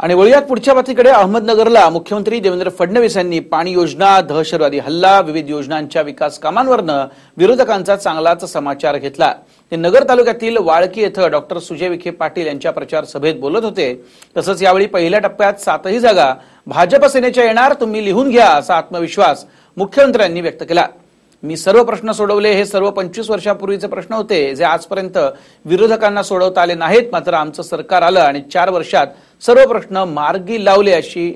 आणि वळूयात पुढच्या बातमीकडे. अहमदनगरला मुख्यमंत्री देवेंद्र फडणवीस यांनी पाणी योजना दहशतवादी हल्ला विविध योजनांच्या विकास कामांवरनं विरोधकांचा चांगलाच समाचार घेतला. ते नगर तालुक्यातील वाळकी येथे डॉक्टर सुजय विखे पाटील यांच्या प्रचार सभेत बोलत होते. तसंच यावेळी पहिल्या टप्प्यात सातही जागा भाजप सेनेच्या येणार तुम्ही लिहून घ्या असा आत्मविश्वास मुख्यमंत्र्यांनी व्यक्त केला. मी सर्व प्रश्न सोडवले हे सर्व पंचवीस वर्षापूर्वीचे प्रश्न होते जे आजपर्यंत विरोधकांना सोडवता आले नाहीत मात्र आमचं सरकार आलं आणि चार वर्षात सर्व प्रश्न मार्गी लावले अशी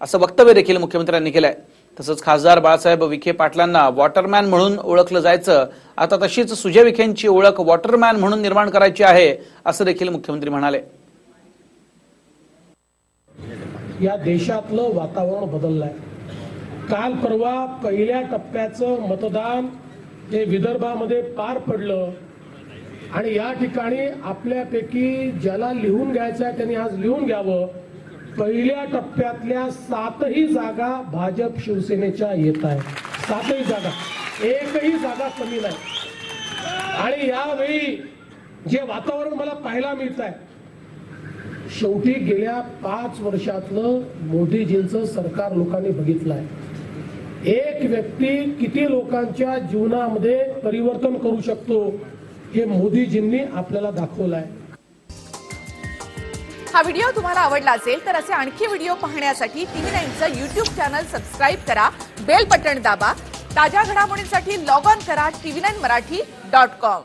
असं वक्तव्य देखील मुख्यमंत्र्यांनी केलंय. तसंच खासदार बाळासाहेब विखे पाटलांना वॉटरमॅन म्हणून ओळखलं जायचं आता तशीच सुजय विखेंची ओळख वॉटरमॅन म्हणून निर्माण करायची आहे असं देखील मुख्यमंत्री म्हणाले. या देशातलं वातावरण बदललंय. काल परवा पहिल्या टप्प्याचं मतदान हे विदर्भामध्ये पार पडलं. आणि या ठिकाणी आपल्यापैकी ज्याला लिहून घ्यायचं आहे त्यांनी आज लिहून घ्यावं. पहिल्या टप्प्यातल्या सातही जागा भाजप शिवसेनेच्या येत आहे सातही जागा. एकही जागा कमी नाही. आणि यावेळी जे वातावरण मला पाहायला मिळत आहे शेवटी गेल्या पाच वर्षातलं मोदीजींचं सरकार लोकांनी बघितलं आहे एक व्यक्ती किती लोकांच्या जीवनामध्ये परिवर्तन करू शकतो हे मोदीजींनी आपल्याला दाखवलं आहे हा व्हिडिओ तुम्हाला आवडला असेल तर असे आणखी व्हिडिओ पाहण्यासाठी टीव्ही नाईनचं युट्यूब चॅनल सबस्क्राईब करा बेल बटन दाबा ताज्या घडामोडींसाठी लॉग ऑन करा TV nine Marathi dot com.